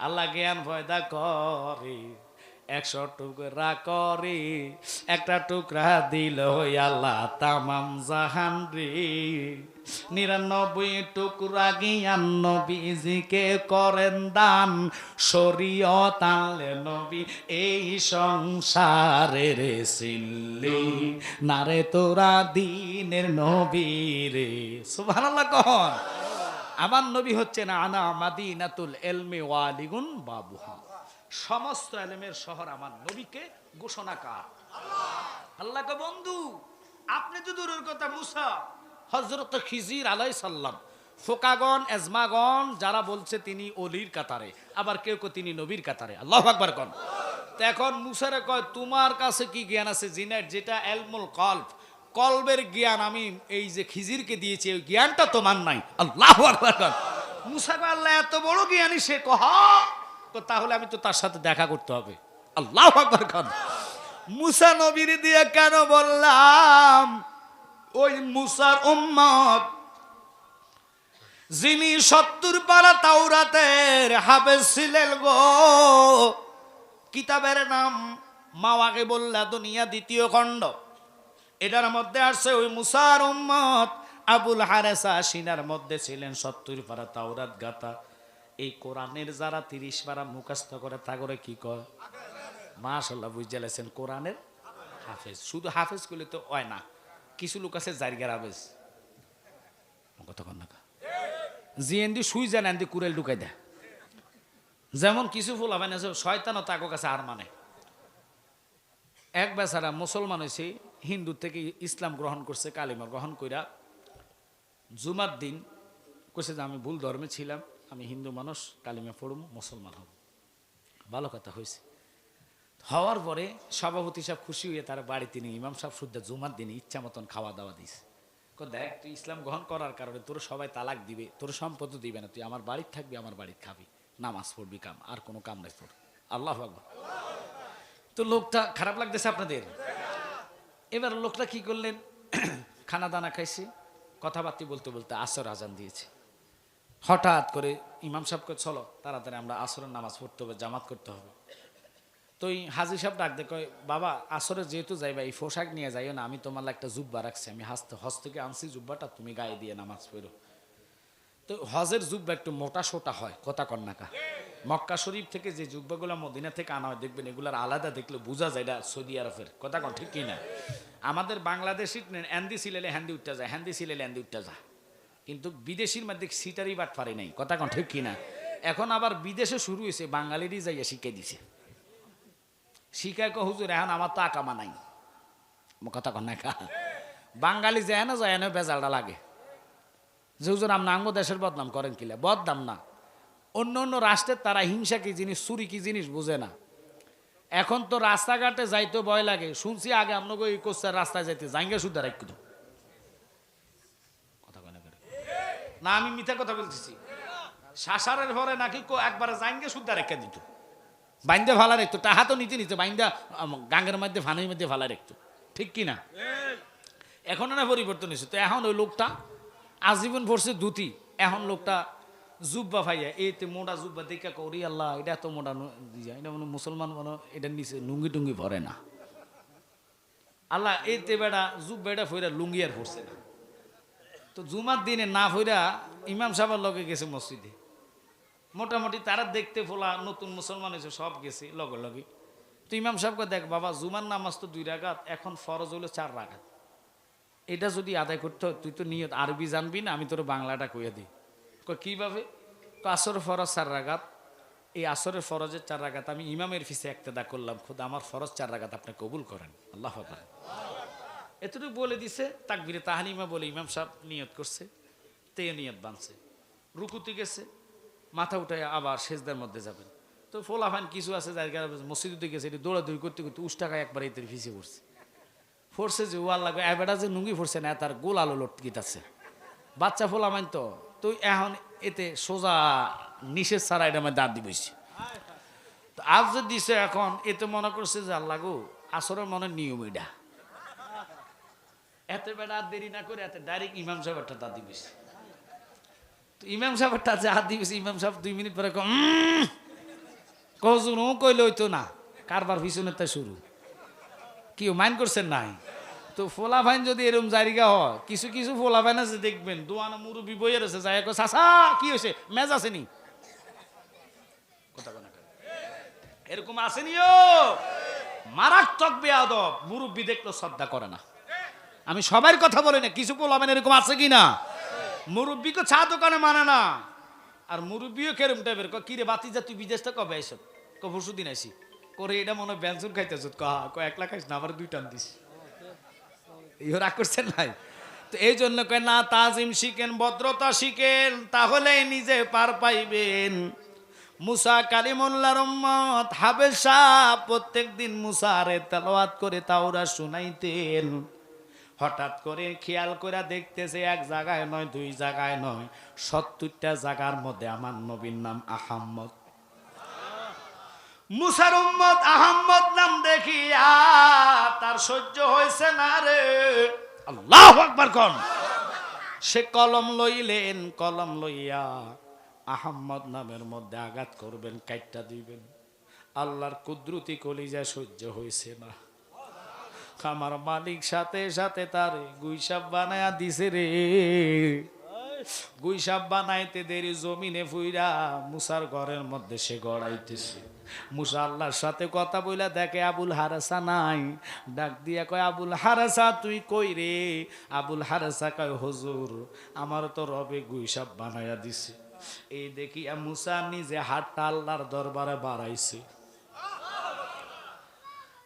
আল্লাহ জ্ঞান পয়দা করে, একশো টুকরা করে, একটা টুকরা দিল আল্লাহ তামাম জাহান রে। নিরানব্বই টুকরা জ্ঞান নবীজিকে করেন দান, শরীয়ত আনলে নবী এই সংসারে রে সিল্লি নারে তোরা দিনের নবী রে। সুবহানাল্লাহ কহন আমার নবী হচ্ছেন আনা মাদিনাতুল এলমে ওয়ালিগুন বাবুহা। সমস্ত এলেমের শহর আমার নবীকে ঘোষণা কার। আল্লাহকে বন্ধু, আপনি তো দূরের কথা, মুসা হজরত খিজির আলাই সাল্লাম ফোকাগন এজমাগন যারা বলছে তিনি অলির কাতারে, আবার কেউ কেউ তিনি নবীর কাতারে। আল্লাহ আকবার কন। তো এখন মুসারে কয়, তোমার কাছে কি জ্ঞান আছে? জিনের যেটা এলমুল কল্প কলবের জ্ঞান আমি এই যে খিজিরকে দিয়েছি ওই জ্ঞানটা তোমার নাই। আল্লাহ আকবার। কন মুসা কয়, আল্লাহ এত বড় জ্ঞানী সে কহ? তো তাহলে আমি তো তার সাথে দেখা করতে হবে। আল্লাহ আকবার কন মুসা নবীর দিয়ে কেন বললাম ওই মুসার উম্মত যিনি সত্তর পারা তাওরাতের হাফেজ ছিলেন গো কিতাবের নাম মাওয়াকে বললা দুনিয়া দ্বিতীয় খণ্ড। এটার মধ্যে আসছে ওই মুসার উম্মত আবুল হারেসা, সিনার মধ্যে ছিলেন সত্তর পারা তাওরাত গাতা এই কোরআনের যারা তিরিশ পারা মুখস্থ করে তা করে কি কয়? মাশাল্লাহ বুঝে লেছেন কোরআনের হাফেজ। শুধু হাফেজ করলে তো হয় না, কিছু লোক আছে জারিগার হাফেজ। কতক্ষণ না জিএনডি সুই জান এনদি কুরেল ঢুকাই দেয়। যেমন কিছু ফুল হবে না শয়তানও তাকে কাছে আর মানে। এক বেচারা মুসলমান হয়েছে হিন্দু থেকে ইসলাম গ্রহণ করছে, কালিমা গ্রহণ কইরা জুমার দিন কইছে যে, আমি ভুল ধর্মে ছিলাম, আমি হিন্দু মানুষ, কালিমা পড়ব মুসলমান হব। ভালো কথা হয়েছে হওয়ার পরে সভাপতি সাহেব খুশি হয়ে তার বাড়িতে নিয়ে ইমাম সাহেব শুদ্ধ জুমার দিনে ইচ্ছা মতন খাওয়া দাওয়া কো দেখ, তুই ইসলাম গ্রহণ করার কারণে তোর সবাই তালাক দিবে, তোর সম্পদ দিবে না, তুই আমার বাড়িতে থাকবি, আমার বাড়িতে খাবি, নামাজ পড়বি, কাম, আর কোনো কাম নাই তোর। আল্লাহ তো লোকটা খারাপ লাগতেছে আপনাদের? এবার লোকটা কি করলেন? খানা দানা খাইছে, কথাবার্তা বলতে বলতে আসর আজান দিয়েছে। হঠাৎ করে ইমাম সাহেবকে চলো, তাড়াতাড়ি আমরা আসরের নামাজ পড়তে হবে, জামাত করতে হবে। তো এই হাজি সাহেব ডাক দেখো বাবা, আসরে যেহেতু যাইবা, এই পোশাক নিয়ে যাইও না, আমি তোমার একটা জুব্বা রাখছি, আমি হাসতে হজ থেকে আনছি জুব্বাটা, তুমি গায়ে দিয়ে নামাজ পড়ো। তো হজের জুব্বা একটু মোটা সোটা হয়, কথা কন্যাকা। মক্কা শরীফ থেকে যে জুব্বাগুলো মদিনা থেকে আনা হয়, দেখবেন এগুলার আলাদা দেখলে বোঝা যায় এটা সৌদি আরবের। কথা কন, ঠিক কিনা? আমাদের বাংলাদেশি হ্যান্দি সিলেলে হ্যান্দি উঠতে যায় হ্যান্দি সিলেলে হ্যান্দি উঠতে যায়। কিন্তু বিদেশির মধ্যে সিটারি বাট পারে নাই, কথা কন, ঠিক কিনা? এখন আবার বিদেশে শুরু হয়েছে, বাঙালিরই যাইয়া শিখে দিছে। শিখায় কো হুজুর, এখন আমার তো আকামা নাই। কথা কন না বাঙালি যায় না যায় না বেজালটা লাগে। যে, হুজুর আপনি আঙ্গ দেশের বদনাম করেন কিলে? বদনাম না। অন্য অন্য রাষ্ট্রের তারা হিংসা কি জিনিস, চুরি কি জিনিস বুঝে না। এখন তো রাস্তাঘাটে যাইতে ভয় লাগে। শুনছি আগে আপনাকে এই কোস্তার রাস্তায় যাইতে জাঙ্গে শুদ্ধ রাখি কথা না আমি মিথ্যা কথা বলতেছি। শাসারের পরে নাকি একবারে জাঙ্গে শুদ্ধ রেখে দিত। বাইন্দে ভালা রাখতো তাহা তো নিতে নিতে বাইন্দা গাঙ্গের মধ্যে, ফানির মধ্যে ভালা রাখতো ঠিক কি না? এখন না পরিবর্তন হয়েছে। তো এখন ওই লোকটা আজীবন ভরছে ধুতি। এখন লোকটা জুব্বা ভাইয়া এই তো মোটা জুব্বা দেখা করি আল্লাহ এটা এত মোটা দিয়া, এটা মনে মুসলমান মনে এটা নিচে লুঙ্গি টুঙ্গি ভরে না। আল্লাহ এই এতে বেড়া জুব্বা এটা ফইরা লুঙ্গি আর ভরছে না। তো জুমার দিনে না ফইরা ইমাম সাহেবের লগে গেছে মসজিদে। মোটামুটি তারা দেখতে ফোলা নতুন মুসলমান হয়েছে সব গেছে লগে লগে। তো ইমাম সাহেবকে দেখ বাবা জুমার নামাজ তো দুই রাগাত এখন ফরজ হলো চার রাগাত এটা যদি আদায় করতে হয় তুই তো নিয়ত আরবি জানবি না আমি তোর বাংলাটা কইয়া দিই। কীভাবে? আসর ফরজ চার রাগাত এই আসরের ফরজের চার রাগাত আমি ইমামের ফিসে একতেদা করলাম। খুদ, আমার ফরজ চার রাগাত আপনি কবুল করেন। আল্লাহ। এতটুকু বলে দিছে, তাকবিরে তাহানিমা বলে ইমাম সাহেব নিয়ত করছে তে নিয়ত বানছে। রুকুতে গেছে, মাথা উঠে আবার সেজদার মধ্যে যাবেন। তো ফোলাফান কিছু আছে কারণে মসজিদে গেছে এটি দৌড়াদৌড়ি করতে করতে উস টাকা একবার এতে ফিসে পড়ছে। ফোরছে যে ওয়ার লাগবে এবেটা যে নুঙ্গি ফোরছে না, তার গোল আলো লটকিত আছে। বাচ্চা ফোলা মাইন তো তুই এখন এতে সোজা নিষেধ ছাড়া এটা আমার দাঁত দিবছি আজ যে দিছে এখন, এতে মনে করছে যে আল্লাহ গো, আসরের মনে নিয়ম এটা। এত বেড়া দেরি না করে এত ডাইরেক্ট ইমাম সাহেবটা দাঁত দিবছি তো ইমাম সাহেবটা যে হাত দিবছি ইমাম সাহেব দুই মিনিট পরে কজনও কইলে হইতো না। কারবার পিছনে তা শুরু। কি মাইন্ড করছেন নাই? তো ফোলা ভাইন যদি এরম জারিগা হয়, কিছু কিছু ফোলা ভাইন আছে দেখবেন, দোয়ানা মুরুবি বইয়ের আছে যাই কো চাচা, কি হয়েছে? মেজ আসেনি এরকম আসেনিও মারাত্মক বেয়াদব, মুরব্বী দেখল শ্রদ্ধা করে না। আমি সবার কথা বলি না, কিছু পোলাবেন এরকম আছে কি না মুরব্বীকে চা দোকানে মানে না। আর মুরব্বীও কেরম টাইপের ক কিরে বাতি যা তুই বিদেশটা কবে আইসব ক পরশু আইসি করে এটা মনে হয় ব্যঞ্জন খাইতেছ? কহা ক এক লাখ খাইস না, আবার দুই টান দিস। ইহো রাগ করছেন নাই? তো এই জন্য কয়, না, তাজিম শিখেন, ভদ্রতা শিখেন, তাহলে নিজে পার পাইবেন। মুসা কালিমুল্লার উম্মত হাবেজ শাহ প্রত্যেক দিন মুসারে তেলাওয়াত করে তাওরা শুনাইতেন। হঠাৎ করে খেয়াল করে দেখতেছে এক জায়গায় নয়, দুই জায়গায় নয়, সত্তরটা জায়গার মধ্যে আমার নবীর নাম আহাম্মদ। মুসার উম্মত আহাম্মদ নাম দেখিয়া তার সহ্য হয়েছে না রে। আল্লাহ আকবার কন। সে কলম লইলেন, কলম লইয়া আহম্মদ নামের মধ্যে আঘাত করবেন, কাইটটা দিবেন। আল্লাহর কুদরতি কলিজা সহ্য হয়েছে না। আমার মালিক সাথে সাথে তার গুইসাব বানায়া দিছে রে। গুইসাব বানাইতে দেরি জমিনে ফুইরা মুসার ঘরের মধ্যে সে গড়াইতেছে। মুসা আল্লাহর সাথে কথা বইলা দেখে আবুল হারাসা নাই। ডাক দিয়া কয়, আবুল হারাসা, তুই কই রে? আবুল হারাসা কয়, হুজুর, আমার তো রবে গুইসাব বানায়া দিছে। এই দেখিয়া মুসা নিজে হাতটা আল্লাহর দরবারে বাড়াইছে।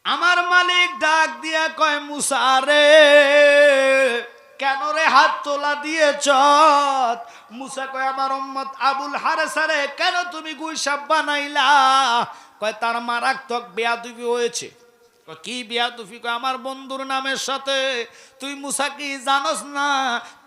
আমার মালিক ডাক দিয়া কয় মুসারে কেন রে হাত তোলা দিয়েছ মুসা কয়, আমার উম্মত আবুল হারেসারে কেন তুমি গুইসাব বানাইলা? কয়, তার মারাত্মক বেয়াদুবি হয়েছে। কি বিয়াদুফি কয়, আমার বন্ধুর নামের সাথে। তুই মুসা কি জানস না?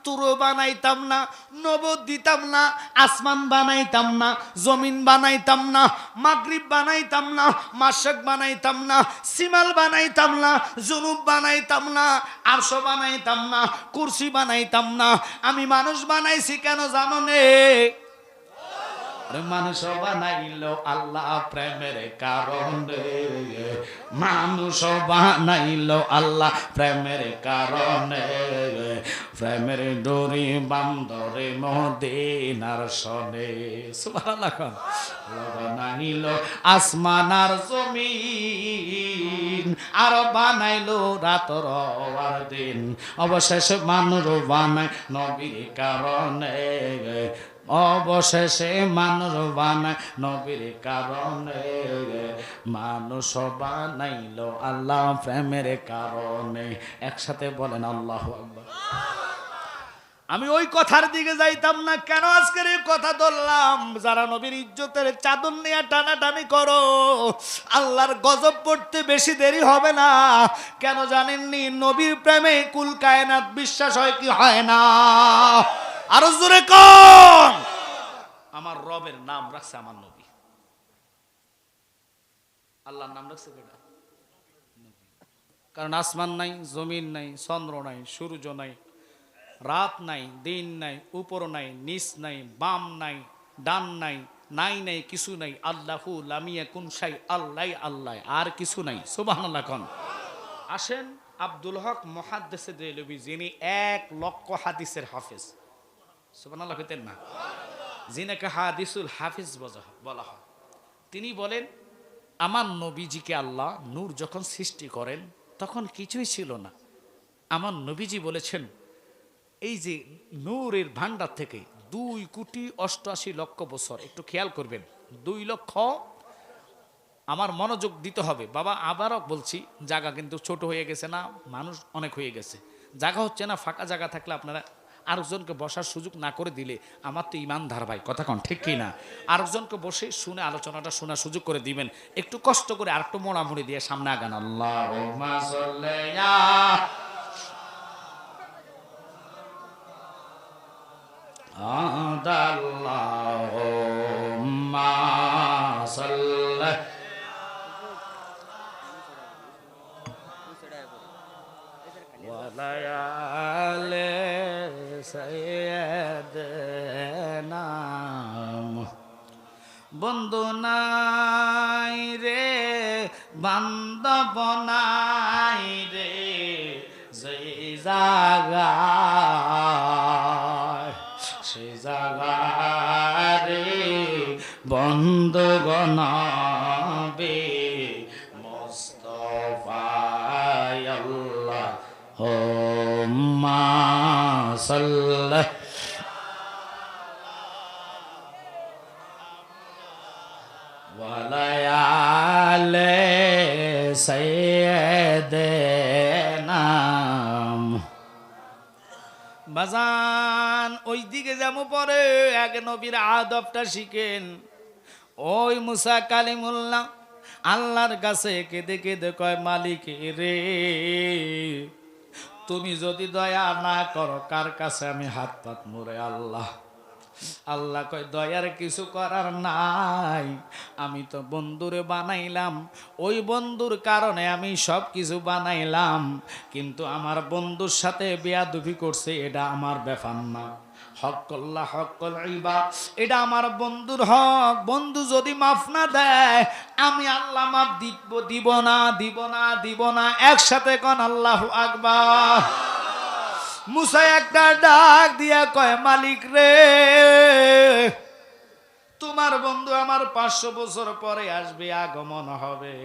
তুরো বানাইতাম না নবদ দিতাম না, আসমান বানাইতাম না, জমিন বানাইতাম না, মাগরিব বানাইতাম না, মাসক বানাইতাম না, সিমাল বানাইতাম না, জুনুব বানাইতাম না, আরশ বানাইতাম না, কুরসি বানাইতাম না। আমি মানুষ বানাইছি কেন জানো নে? মানুষ বানাইল আল্লাহ প্রেমের কারণে মানুষ বানাইল আল্লাহ প্রেমের কারণে প্রেমের ডোরি বান্দরে মদিনার সনে। সুবহানাল্লাহ বানাইল আসমান আর জমিন, আর বানাইল রাতর আর দিন। অবশেষে মানুষ বানাই নবীর কারণে। অবশেষে মানুষ বানায় নবীর কারণে। মানুষ বানাইল আল্লাহ প্রেমের কারণে। একসাথে বলেন, আল্লাহ আমি ওই কথার দিকে যাইতাম না, কেন আজকের এই কথা ধরলাম? যারা নবীর ইজ্জতের চাদর নিয়ে টানাটানি করো, আল্লাহর গজব পড়তে বেশি দেরি হবে না। কেন জানেননি, নবীর প্রেমে কুল কায়নাত বিশ্বাস হয় কি হয় না? আরও জোরে কম আমার রবের নাম রাখছে আমার নবী। আল্লাহর নাম রাখছে কেটা কারণ আসমান নাই, জমিন নাই, চন্দ্র নাই, সূর্য নাই, রাত নাই, দিন নাই, উপর নাই, নিচ নাই, বাম নাই, ডান নাই নাই নাই, কিছু নাই। আল্লাহু লামিয়া কুন সাই আল্লাহ আল্লাহ আর কিছু নাই। সুবহানাল্লাহ কোন। আসেন আব্দুল হক মহাদ্দেসে দেলবি যিনি এক লক্ষ হাদিসের হাফেজ। সুবহানাল্লাহ, কইতেন না। যিনাকে হাদিসুল হাফিজ বলা হয়। তিনি বলেন, আমার নবীজিকে আল্লাহ নূর যখন সৃষ্টি করেন, তখন কিছুই ছিল না। আমার নবীজি বলেছেন, এই যে নূরের ভান্ডার থেকে দুই কোটি অষ্টআশি লক্ষ বছর, একটু খেয়াল করবেন, দুই লক্ষ আমার মনোযোগ দিতে হবে। বাবা, আবারও বলছি, জায়গা কিন্তু ছোট হয়ে গেছে না, মানুষ অনেক হয়ে গেছে। জায়গা হচ্ছে না, ফাঁকা জায়গা থাকলে আপনারা আরেকজনকে বসার সুযোগ না করে দিলে আমার তো ইমানধার ভাই, কথা কন, ঠিক কি না আরেকজনকে বসে শুনে আলোচনাটা শোনার সুযোগ করে দিবেন। একটু কষ্ট করে আরেকটু মোড়ামুড়ি দিয়ে সামনে আগান। আল্লাহ সৈয়দ নাম বন্ধু নাই রে বান্ধব নাই রে সেই জাগা সেই জাগা রে বন্ধু বাজান ওই দিকে যেমন পরে এক নবীর আদবটা শিখেন। ওই মুসা কালিমুল্লাহ আল্লাহর কাছে কেঁদে কেঁদে কয়, মালিক রে, তুমি যদি দয়া না করো, কার কাছে আমি হাত পাত মোরে আল্লাহ? আল্লাহ কয়, দয়ার কিছু করার নাই। আমি তো বন্ধুরে বানাইলাম। ওই বন্ধুর কারণে আমি সব কিছু বানাইলাম। কিন্তু আমার বন্ধুর সাথে বেয়াদুফি করছে, এটা আমার ব্যাপার না। হকল্লা হকল এটা আমার বন্ধুর হক। বন্ধু যদি মাফ না দেয়, আমি আল্লাহ মাফ দিব দিব না দিব না দিব না। একসাথে কন আল্লাহ আকবার। মুসা একটা ডাক দিয়া কয়, মালিক রে, তোমার বন্ধু আমার পাঁচশো বছর পরে আসবে, আগমন হবে।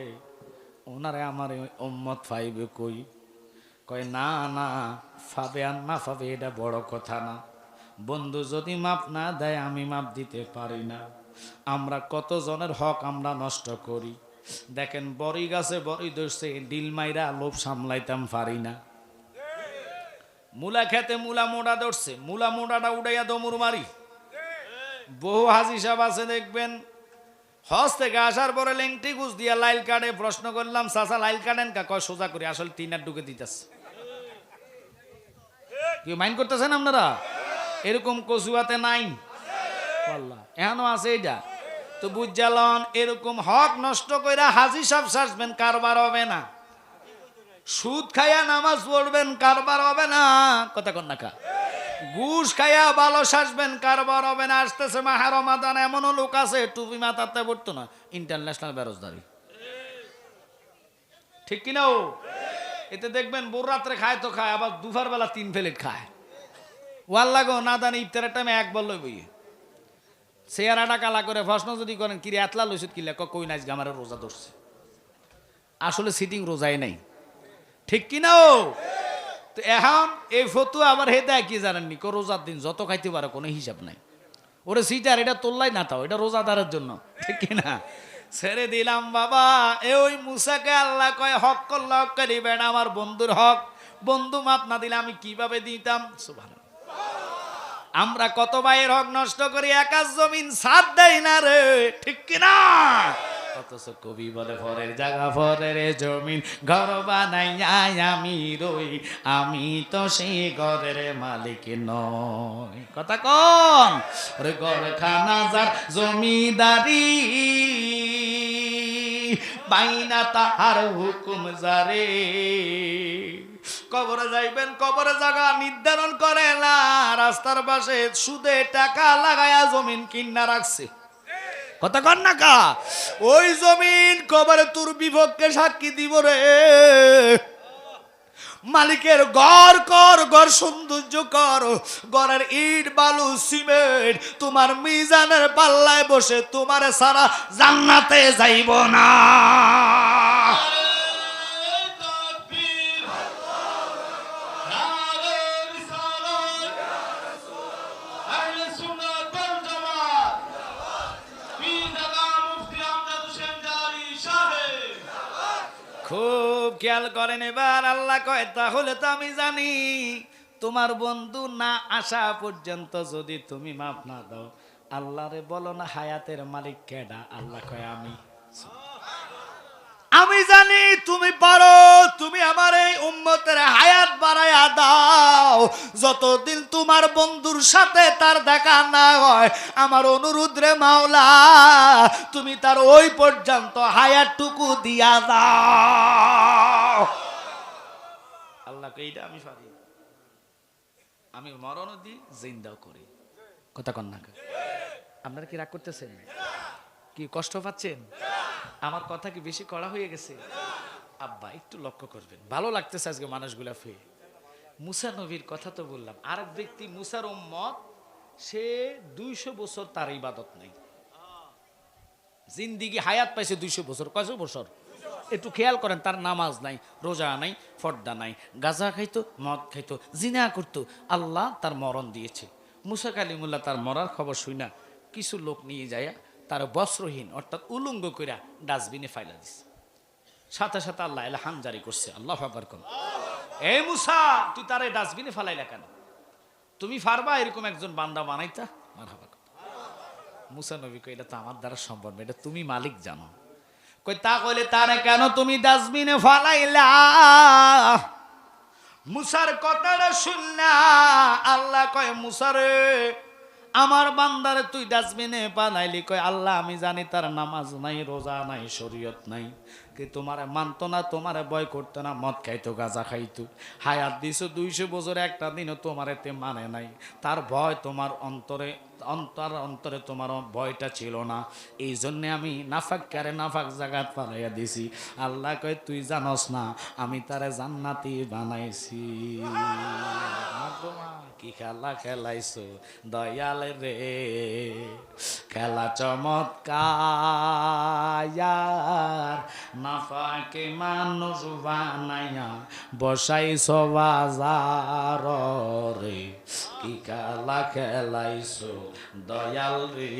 ওনারে আমার উম্মত ফাইবে কই? কয়, না না, ফাবে আর না ফাবে, এটা বড় কথা না। বন্ধু যদি মাপ না দেয়, আমি মাপ দিতে পারি না। আমরা কতজনের হক আমরা নষ্ট করি? দেখেন, বড়ি গাছে বড়ি ধরছে, ডিল মাইরা লোভ সামলাইতাম পারি না। মূলা খেতে মূলা মোড়া ধরছে, মূলা মোড়াটা উড়াইয়া দমুর মারি। বহু হাজি সাহেব আছে, দেখবেন। হজ থেকে আসার পরে লেংটি গুছ দিয়া লাইল কাটে, প্রশ্ন করলাম, চাচা, লাইল কাটেন কা? কয়, সোজা করে। আসলে তিন আর ঢুকে দিতেছে। কি মাইন্ড করতেছেন আপনারা? এরকম কচুয়াতে নাই। পাল্লা এখনও আছে এটা তো বুঝালন এরকম হক নষ্ট কইরা হাজি সাহেব সাজবেন, কারবার হবে না। সুদ খাইয়া নামাজ পড়বেন, কারবার হবে না। কথা কন না ঘুষ খাইয়া ভালো সাজবেন, কারবার হবে না। আসতেছে মাহার মাদান এমনও লোক আছে, টুপি মাথাতে পড়তো না। ইন্টারন্যাশনাল বেরোজগারি। ঠিক কিনা ও? এতে দেখবেন বোর রাত্রে খায় তো খায়, আবার দুপুর বেলা তিন প্লেট খায়। ওয়াল লাগো না দানি ইফতারের টাইমে এক বল লই বইয়ে চেয়ারাটা কালা করে প্রশ্ন যদি করেন, কিরে, এতলা লইছত কিলে কই নাচ গামারে রোজা ধরছে? আসলে সিটিং রোজাই নাই। ঠিক কিনা ও? তো এখন এই ফতু আবার হে দেয় কি জানেননি? কো রোজার দিন যত খাইতে পারে, কোনো হিসাব নাই। ওরে সিটার, এটা তোল্লাই না তাও, এটা রোজাদারের জন্য। ঠিক কিনা ছেড়ে দিলাম বাবা, এ ওই মুসাকে আল্লাহ কয়, হক করল হক করিবেন আমার বন্ধুর হক। বন্ধু মাপ না দিলে আমি কীভাবে দিতাম? সুবহানাল্লাহ। আমরা কত ভাইয়ের হক নষ্ট করি একাশ জমিন সাথ দেয় না রে। ঠিক কিনা অথচ কবি বলে, ফরের জায়গা, ফরের জমিন, ঘর আমি রই। আমি তো সেই ঘরের মালিক নয় কথা কন, ওরে ঘর খানা যার জমিদারি বাইনা তাহার হুকুম জারে কবরে যাইবেন, কবরে জায়গা নির্ধারণ করে না রাস্তার পাশে সুদে টাকা লাগায়া জমিন কিনা রাখছে। কথা কর না কা ওই জমিন কবরে তোর বিপক্ষে সাক্ষী দিব রে। মালিকের ঘর কর, ঘর সৌন্দর্য কর, ঘরের ইট, বালু, সিমেন্ট, তোমার মিজানের পাল্লায় বসে তোমার সারা জান্নাতে যাইব না। খুব খেয়াল করেন এবার আল্লাহ কয়, তাহলে তো আমি জানি, তোমার বন্ধু না আসা পর্যন্ত যদি তুমি মাফ না দাও, আল্লাহরে বলো না হায়াতের মালিক কেডা? আল্লাহ কয়, আমি। আমি জানি তুমি পারো, তুমি আমার এই উম্মতের হায়াত বাড়াইয়া দাও। যতদিন তোমার বন্ধুর সাথে তার দেখা না হয়, আমার অনুরোধ রে মাওলা, তুমি তার ওই পর্যন্ত হায়াতটুকু দিয়া দাও। আল্লাহকে এইটা আমি পারি আমি মরণও দিই জিন্দাও করি। কথা কন না আপনারা কি রাগ করতেছেন? কি কষ্ট পাচ্ছেন? আমার কথা কি বেশি কড়া হয়ে গেছে? আব্বা, একটু লক্ষ্য করবেন। ভালো লাগতেছে আজকে মানুষগুলা ফেয়ে মুসা নবীর কথা তো বললাম। আরেক ব্যক্তি মুসার উম্মত, সে দুইশো বছর তার ইবাদত নেই। জিন্দিগি হায়াত পাইছে দুইশো বছর। কয়শো বছর? একটু খেয়াল করেন, তার নামাজ নাই, রোজা নাই, ফর্দা নাই। গাজা খাইতো, মদ খাইতো, জিনা করতো। আল্লাহ তার মরণ দিয়েছে। মুসা কালিমুল্লাহ তার মরার খবর শুই না কিছু লোক নিয়ে যায় তার বস্ত্রহীন, অর্থাৎ উলঙ্গ কইরা ডাস্টবিনে ফাইলা দিছে। সাথে সাথে আল্লাহ এলাহান জারি করছে। আল্লাহ ফাকবার কম এই মুসা, তুই তার ডাস্টবিনে ফালাইলা কেন? তুমি পারবা এরকম একজন বান্দা বানাইতা? মার হাবা মুসা নবী কইলে, তো আমার দ্বারা সম্ভব না, এটা তুমি মালিক জানো। কই, তা কইলে তারে কেন তুমি ডাস্টবিনে ফালাইলা? মুসার কথাটা শুনলা, আল্লাহ কয় মুসারে আমার বান্দারে তুই ডাস্টবিনে পালাইলি কয়, আল্লাহ, আমি জানি তার নামাজ নাই, রোজা নাই, শরীয়ত নাই। কি তোমারে মানতো না, তোমারে ভয় করতো না, মদ খাইতো, গাঁজা খাইতো। হায়াত দিছো দুইশো বছর, একটা দিনও তোমার এতে মানে নাই। তার ভয় তোমার অন্তরে, অন্তর, অন্তরে তোমার ভয়টা ছিল না। এই জন্যে আমি নাফাক কারে নাফাক জাগাত পালাইয়া দিছি। আল্লাহ কয়, তুই জানস না, আমি তারে জান্নাতি বানাইছি। কি খেলা খেলাইছো, দয়াল রে। খেলা চমৎকার। নাফাকে মানুষ বানাইয়া বসাইছো বাজার রে। কি খেলা খেলাইছো, দয়াল রে।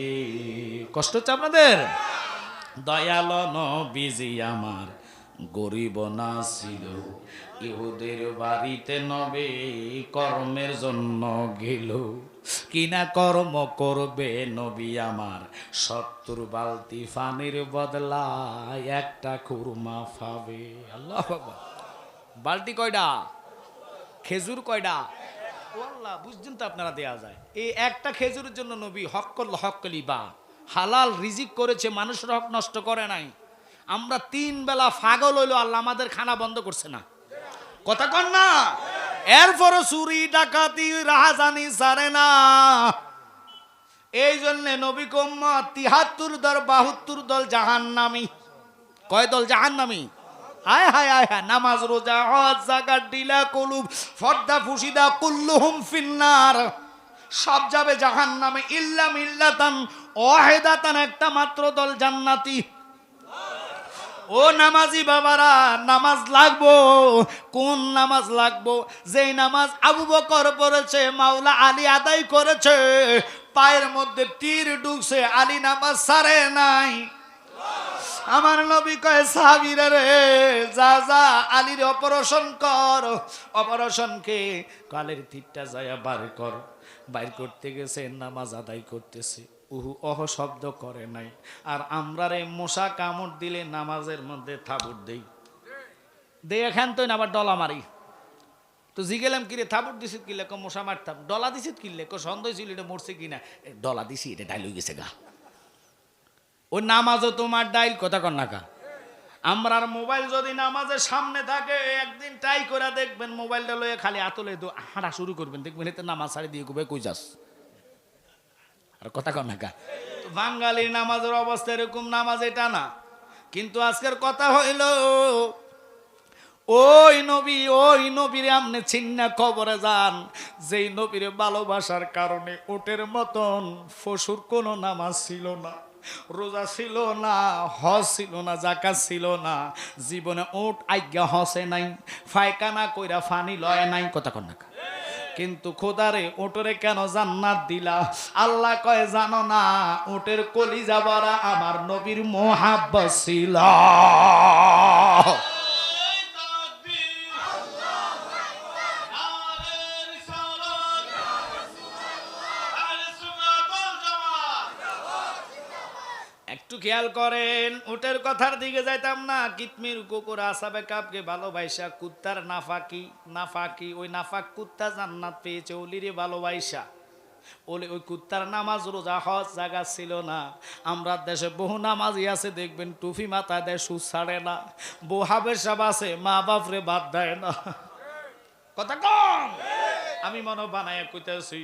কষ্ট হচ্ছে আপনাদের? দয়াল নবীজি আমার গরিব না ছিল। ইহুদের বাড়িতে নবে কর্মের জন্য গেল। কিনা কর্ম করবে নবী আমার? সত্তর বালতি ফানির বদলায় একটা কুরমা ফাবে আল্লাহ বালতি কয়টা খেজুর কয়টা আল্লাহ বুঝছেন তো আপনারা দেয়া যায়। এই একটা খেজুরের জন্য নবী হক করল, হক হালাল রিজিক করেছে, মানুষের হক নষ্ট করে নাই। আমরা তিন বেলা ফাগল হইল, আল্লাহ আমাদের খানা বন্ধ করছে না। কথা কন না? এরপরও চুরি, ডাকাতি, রাহাজানি সারে না। এই জন্যে নবী কম্মা তিহাত্তর দল, বাহাত্তর দল জাহান নামি কয় দল জাহান নামি হায় আয় হায়, নামাজ, রোজা ফর্দা, ফুসিদা সব ইল্লাম ইল্লাতান একটা মাত্র দল জান্নাতি। ও নামাজি বাবারা, নামাজ লাগবো। কোন নামাজ লাগবো? যেই নামাজ আবু বকর পড়েছে, মাওলা আলী আদায় করেছে, পায়ের মধ্যে তীর ঢুকছে, আলী নামাজ সারে নাই। আমার নবী কয়, সাহাবীরা রে, যা যা, আলীর অপারেশন কর। অপারেশনকে কালের তীরটা যায় বার কর। বাইর করতে গেছে, নামাজ আদায় করতেছে। উহু, অহ শব্দ করে নাই। আর আমরা রে মশা কামড় দিলে নামাজের মধ্যে থাবুর দেই। দেই এখান তো আবার ডলা মারি। তো জিগেলাম কিরে থাবুর দিছিত কিলে? ক মশা মারতাম ডলা দিছিত কিনলে ক সন্দেহ ছিল এটা মরছে কিনা? ডলা দিছি, এটা ডাইল গেছে গা। ও নামাজও তোমার ডাইল, কথা কর নাকা আমরার মোবাইল যদি নামাজের সামনে থাকে, একদিন ট্রাই করে দেখবেন মোবাইলটা লয়ে খালি আতলে হাঁটা শুরু করবেন। দেখবেন এতে নামাজ ছাড়ি দিয়ে কবে কই যাস? আর কথা নাকা তো বাঙালির নামাজের অবস্থা এরকম নামাজ এটা না। কিন্তু আজকের কথা হইল ওই নবী ওই নবীর আমনে ছিন্না খবরে যান। যেই নবীর ভালোবাসার কারণে ওটের মতন ফসুর কোনো নামাজ ছিল না রোজা ছিল না হজ ছিল না জাকাত ছিল না। জীবনে ওট আজ্ঞা হসে নাই ফায়কানা কইরা ফানি লয় নাই। কথা না কিন্তু খোদারে, ওটরে কেন জান্নাত দিলা? আল্লাহ কয়, জানো না, ওটের কলি যাবারা আমার নবীর মোহাব্বত ছিল। খেয়াল করেন, উটের কথার দিকে যাইতাম না, কিতমির কুকুর আসাবে কাপকে ভালোবাসা কুত্তার নাফাকি নাফাকি, ওই নাফাক কুত্তা জান্নাত পেয়েছে ওলিরে ভালোবাসা ওলে ওই কুত্তার নামাজ রোজা হজ জায়গা ছিল না। আমরা দেশে বহু নামাজি আছে, দেখবেন টুফি মাথায় দেয় সুদ ছাড়ে না। বউ হাবের সাব আছে, মা বাপরে বাদ দেয় না। কথা কম! আমি মনে বানায় কইতেছি,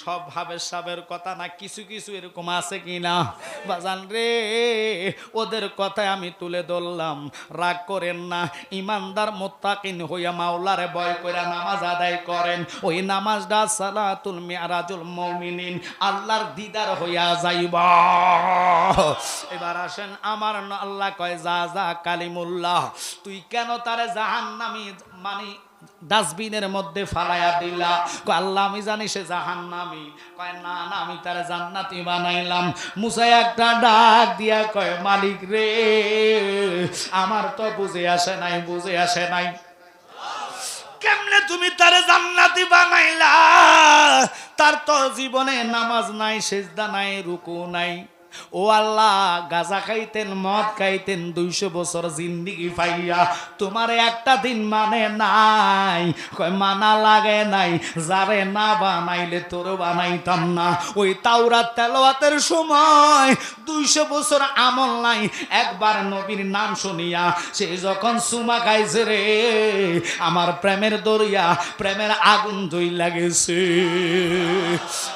সব ভাবের সাবের কথা না কিছু কিছু এরকম আছে কি না বাজান রে, ওদের কথায় আমি তুলে ধরলাম। রাগ করেন না, ইমানদার মোত্তাকিন হইয়া মাওলারে ভয় কইরা নামাজ আদায় করেন। ওই নামাজটা সালাতুল মিরাজুল মুমিনিন, আল্লাহর দিদার হইয়া যাইবা। এবার আসেন আমার আল্লাহ কয়, যা যা, কালিমুল্লাহ, তুই কেন তারে জাহান্নামী মানে ডাস্টবিনের মধ্যে ফালাইয়া দিলা। কয়, আল্লাহ, আমি জানি সে জাহান্নামী। কয়, না না, আমি তার জান্নাতি বানাইলাম। মুসাই একটা ডাক দিয়া কয়, মালিক রে, আমার তো বুঝে আসে নাই, বুঝে আসে নাই। কেমনে তুমি তারে জান্নাতি বানাইলা? তার তো জীবনে নামাজ নাই, সেজদা নাই, রুকু নাই। ও আল্লাহ, গাজা খাইতেন, মদ খাইতেন, দুইশো বছর জিন্দিগি পাইয়া। তোমার একটা দিন মানে নাই। কয়, মানা লাগে নাই। যারে না বানাইলে তোর বানাইতাম না। ওই তাওরাত তেলাওয়াতের সময় দুইশো বছর আমল নাই। একবার নবীর নাম শুনিয়া সে যখন সুমা খাইছে রে, আমার প্রেমের দরিয়া, প্রেমের আগুন দই লাগেছে।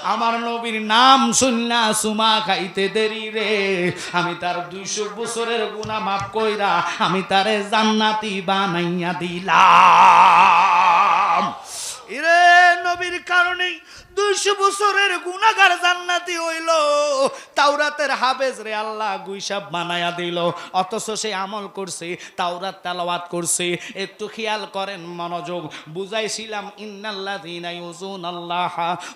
আমার নবীর নাম শুনলা সুমা খাইতে দেরি রে। আমি তার দুইশো বছরের গুণা মাফ কইরা আমি তারে জান্নাতি বানাইয়া দিলাম। এরে নবীর কারণে দুইশো বছরের গুণাগার জান্নাতি হইল। তাওরাতের হাবেজ রে আল্লাহ গুইসাব বানায়া দিল। অথচ সে আমল করছে, তাওরাত তেলাওয়াত করছে। একটু খেয়াল করেন মনোযোগ, বুঝাইছিলাম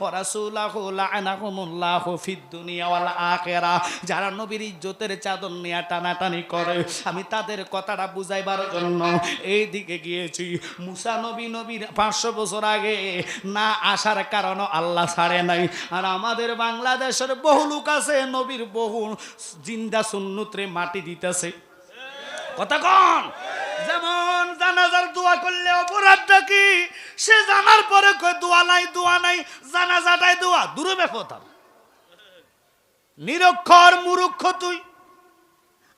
ওয়া রাসূলাহু লা'নাহুমুল্লাহু ফিদ দুনিয়া ওয়াল আখিরা যারা নবীর ইজ্জতের চাদর নিয়ে টানাটানি করে, আমি তাদের কথাটা বুঝাইবার জন্য এই দিকে গিয়েছি। মুসা নবী নবীর পাঁচশো বছর আগে না আসার কারণ আল্লাহ ছাড়ে নাই। আর আমাদের বাংলাদেশের বহু লোক আছে, নবীর বহু জিন্দা সুন্নুত্রে মাটি দিতেছে। কথা কন। যেমন জানাজার দোয়া করলে অপরাধটা কি সে জানার পরে কয়, দোয়া নাই দোয়া নাই, জানাজাটাই দোয়া, দূরে কথা নিরক্ষর মুরুক্ষ তুই।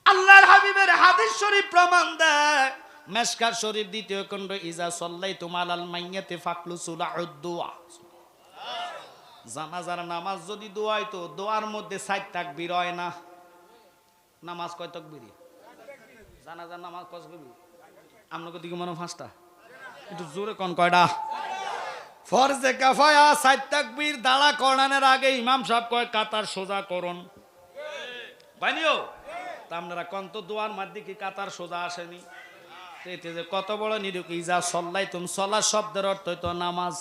আল্লাহর হাবিবের হাদিস শরীফ প্রমাণ দেয়, মেশকার শরীফ দ্বিতীয় খণ্ড, ইজা সল্লাই তোমাল আল মাইয়াতে ফাকলু সুলা দোয়া। জানাজার নামাজ যদি দোয়াই তো দোয়ার মধ্যে সাইড তাকবির হয় না। নামাজ কয় তকবিরি? জানাজার নামাজ কয় তকবির? আপনাকে দিকে মনে পাঁচটা। একটু জোরে কন কয়টা? ফরজে কাফায়া, সাইড তাকবির, দাঁড়া করানোর আগে ইমাম সাহেব কয়, কাতার সোজা করুন। বাইনিও তা আপনারা কন্ত দোয়ার মধ্যে কি কাতার সোজা আসেনি? এতে যে কত বড় নিরুক ইজা সল্লাই তুমি সলা শব্দের অর্থ তো নামাজ।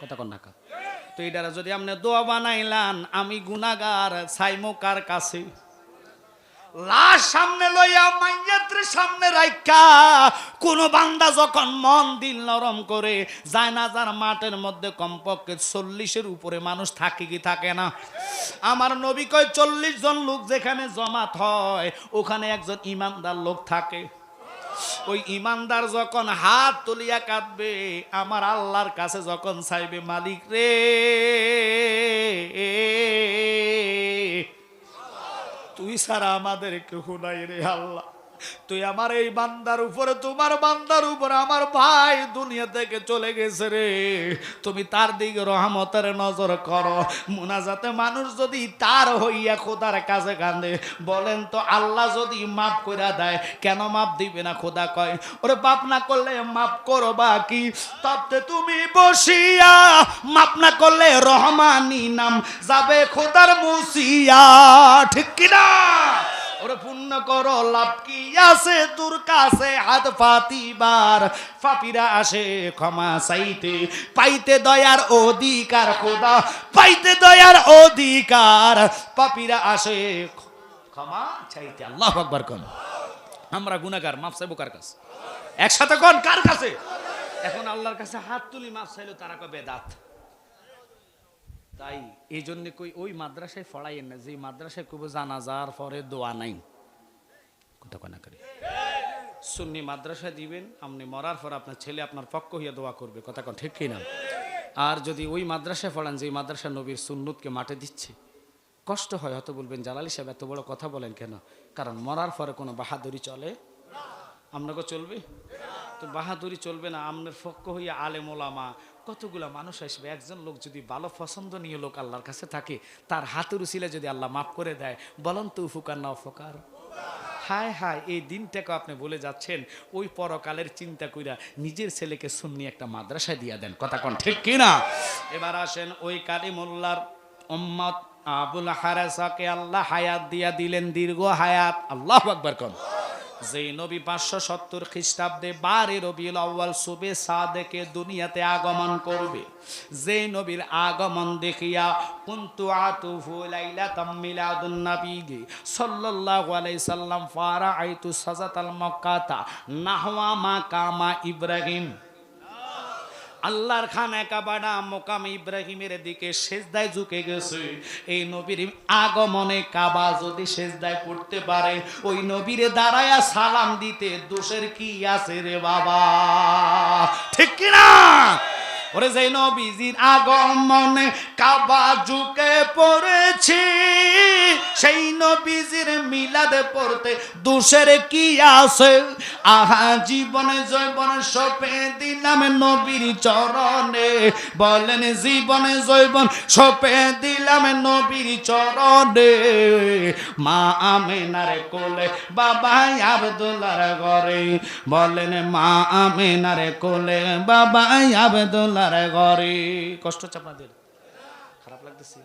কথা কন নাকা তো এটারা যদি আপনি দোয়া বানাইলান, আমি গুনাগার সাইমো কার কাছে? লাশ সামনে লইয়া সামনে বান্দা যখন মন দিল নরম করে মাঠের মধ্যে কমপক্ষে চল্লিশের উপরে মানুষ থাকে কি থাকে না? আমার নবী কয়, চল্লিশ জন লোক যেখানে জমাত হয়, ওখানে একজন ইমানদার লোক থাকে। ওই ইমানদার যখন হাত তুলিয়া কাঁদবে, আমার আল্লাহর কাছে যখন চাইবে, মালিক রে। তুই ছাড়া আমাদের কেহ নাই রে আল্লাহ। তুই আমার এই বান্দার উপরে, তোমার বান্দার উপরে, আমার ভাই দুনিয়া থেকে চলে গেছে রে। তুমি তার দিকে রহমতের নজর করো। মুনাজাতে মানুষ যদি তার হইয়া খোদার কাছে কান্দে, বলেন তো আল্লাহ যদি মাফ করে দেয়, কেন মাফ দিবে না খোদা কয়? ওরে পাপ না করলে মাফ করো বাকি তবে তুমি বসিয়া মাপ না করলে রহমানি নাম যাবে খোদার মুসিয়া, ঠিক কিনা? ওরে পুণ্য করো, লাভ কি আছে? তোর কাছে হাত পাতিবার পাপিরা আসে ক্ষমা চাইতে। পাইতে দয়ার অধিকার, খোদা, পাইতে দয়ার অধিকার। পাপিরা আসে ক্ষমা চাইতে। আল্লাহ আকবার কোন। আমরা গুনাগার মাফ চাইব কার কাছে? একসাথে কোন, কার কাছে? এখন আল্লাহর কাছে হাত তুলি, মাফ চাইলো তারা কবে বেদাত। তাই এই জন্য কই ওই মাদ্রাসায় পড়াইয়েন না যে মাদ্রাসায় কব জানাজার পরে দোয়া নাই। কথা কনা? করে সুন্নি মাদ্রাসা দিবেন আপনি মরার পর আপনার ছেলে আপনার পক্ষ হইয়া দোয়া করবে, কথা কন ঠিক কিনা? আর যদি ওই মাদ্রাসায় পড়ান যে মাদ্রাসা নবীর সুন্নুতকে মাঠে দিচ্ছে, কষ্ট হয়, হয়তো বলবেন, জালালি সাহেব এত বড় কথা বলেন কেন? কারণ মরার পরে কোনো বাহাদুরি চলে? আপনাকে চলবে? তো বাহাদুরি চলবে না, আমনের ফক্ক হইয়া আলেম ওলামা, কতগুলা মানুষ আসবে? একজন লোক যদি ভালো পছন্দনীয় লোক আল্লাহর কাছে থাকে, তার হাতের উচিলে যদি আল্লাহ মাফ করে দেয়, বলুন তো উপকার না অপকার? হায় হায়, এই দিনটাকে আপনি বলে যাচ্ছেন, ওই পরকালের চিন্তা কইরা নিজের ছেলেকে সুন্নি একটা মাদ্রাসায় দিয়া দেন, কথা কোন ঠিক কিনা? এবার আসেন ওই কালিমুল্লার উম্মত আবুল হারাসাকে আল্লাহ হায়াত দিয়া দিলেন, দীর্ঘ হায়াত। আল্লাহ আকবার কন। যেই নবী পাঁচশো সত্তর খ্রিস্টাব্দে বারে রবিউল আউ্বাল সুবে সাদেকে দুনিয়াতে আগমন করবে। যে নবীর আগমন দেখিয়া, কুন্তু আতুফু লাইলাতাম মিলাদুন নবীগে সাল্লাল্লাহু আলাইহি সাল্লাম ফারা আইতু সাজাতাল মক্কাতা, নাহওয়া মা কামা ইব্রাহিম আল্লাহর খানে কাবাডা মোকাম ইব্রাহিমের দিকে সেজদায় ঝুঁকে গেছে। এই নবীর আগমনে কাবা যদি সেজদায় পড়তে পারে, ওই নবীর দাঁড়ায়া সালাম দিতে দোষের কি আছে রে বাবা? ঠিক কিনা? ওরে যে নবীজির আগমনে কাবা ঝুঁকে পড়েছি। সেই নবীজির মিলাদে পড়তে দোষের কি আছে? আহা, জীবনে জৈবন সপে দিলাম নবীর চরণে। বলেন, জীবনে জৈবন সপে দিলাম নবীর চরণে। মা আমেনার কোলে, বাবা আবদুল্লার ঘরে। বলেন, মা আমেনার কোলে, বাবা আবদুল্লার ঘরে। কষ্ট হচ্ছে আপনাদের? খারাপ লাগতেছে।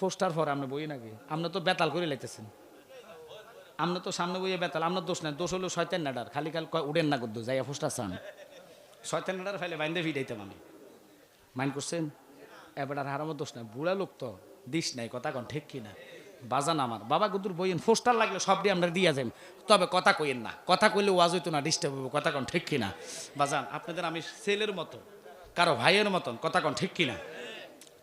ফোস্টার পরে আপনি বই নাকি? আপনি তো বেতাল করে লাইতেছেন। আপনি তো সামনে বইয়ে বেতাল আপনার দোষ নাই। দোষ হলো শয়তান নাডার। খালি খালি কয়, উড়েন না করতো যাইয়া ফোস্টার চান। শয়তান নাডার ফাইলে বাইন্দে ভিড়াইতাম আমি। মাইন্ড করছেন? এবার আর হারামো দোষ নাই। বুড়া লোক তো, দিস নাই, কথা কন, ঠিক কিনা? বাজান আমার, বাবা গুদুর বইয়েন ফোস্টার লাগলে সবটি আমরা দিয়ে যাই তবে কথা কইেন না, কথা কইলে ওয়াজ হইতো না ডিস্টার্ব হইব, কথা কন ঠিক কিনা? বাজান, আপনাদের আমি ছেলের মতো কারও ভাইয়ের মতন, কথা কন ঠিক কিনা?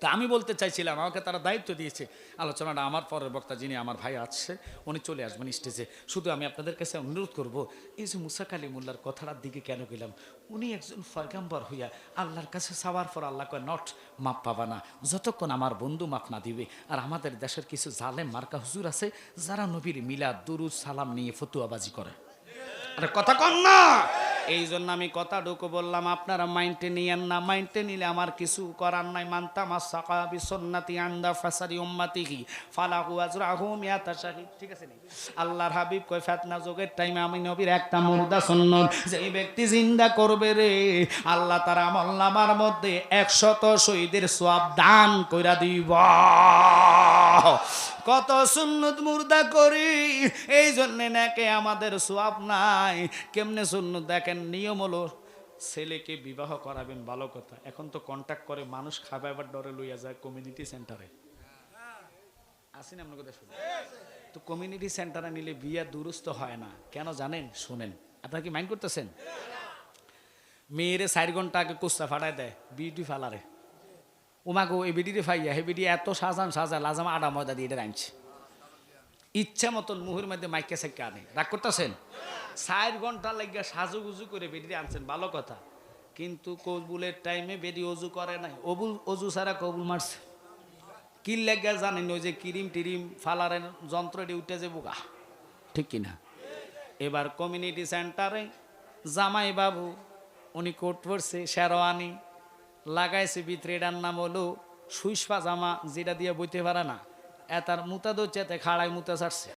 তা আমি বলতে চাইছিলাম, আমাকে তারা দায়িত্ব দিয়েছে। আলোচনাটা আমার পরের বক্তা যিনি আমার ভাই আছে, উনি চলে আসবেন স্টেজে শুধু আমি আপনাদের কাছে অনুরোধ করব, এই যে মুসা কালী মোল্লার কথাটার দিকে কেন গেলাম? উনি একজন ফয়গাম্বর হইয়া আল্লাহর কাছে চাওয়ার পর আল্লাহ কয়, নট, মাপ পাবা না। যতক্ষণ আমার বন্ধু মাপ না দিবে, আর আমাদের দেশের কিছু জালেম মার্কা হুজুর আছে, যারা নবীর মিলা দুরুদ, সালাম নিয়ে ফতুয়াবাজি করে। আরে কথা কন না! এই জন্য আমি কথা ঢুকো বললাম, আপনারা মাইন্ডে নিয়েন না। মাইন্ডে নিলে আমার কিছু করার নাই। মানতাম সাকাবি সন্নাতি আন্দা ফাসারি উম্মাতি কি ফালাহু আজরাহু মিয়াতা শাহিদ। ঠিক আছে আল্লাহর হাবিব কয়, ফাতনা যোগের টাইমে আমি নবীর একটা মুর্দা সুন্নত। যেই ব্যক্তি জিন্দা করবে রে, আল্লাহ তার আমল নামার মধ্যে একশত শহীদের সওয়াব দান কইরা দিব। কত সুন্নত মুর্দা করি, এই জন্যে নাকি আমাদের সোয়াব নাই। কেমনে সুন্নত? দেখেন, নিয়ম হলো ছেলেকে বিবাহ করাবেন, ভালো কথা। এখন তো কন্ট্যাক্ট করে, মানুষ খাবার ডরে লইয়া যায় কমিউনিটি সেন্টারে আসেন আপনার কথা শুনে তো কমিউনিটি সেন্টারে নিলে বিয়া দুরুস্ত হয় না। কেন জানেন? শুনেন। আপনারা কি মাইন্ড করতেছেন? মেয়েরে চার ঘণ্টা আগে কুস্তা ফাটায় দেয় বিউটি ফালারে উমাগো এই বিডিতে ফাইয়া, হে বিডি এত সাজান সাজা লাজাম আডা ময়দা দিয়ে এটা আনছে। ইচ্ছা মতন মুহুর মধ্যে মাইকে সাইকে আনে। রাগ করতেছেন? চার ঘণ্টা লাগিয়া সাজু গুজু করে বেডিতে আনছেন, ভালো কথা। কিন্তু কবুলের টাইমে বেডি অজু করে নাই। অবুল, অজু ছাড়া কবুল মারছে। কি লাগিয়া জানেন ওই যে কিরিম টিরিম ফালারের যন্ত্রটি উঠে যে বোকা ঠিক কিনা এবার কমিউনিটি সেন্টারে জামাই বাবু উনি কোট পরছে শেরওয়ানি লাগাইছে ভিতরে এটার নাম হলো সুইস পাজামা, যেটা দিয়ে বইতে পারে না। এ তার মুতা এতে খাড়ায় মুতা ছাড়ছে।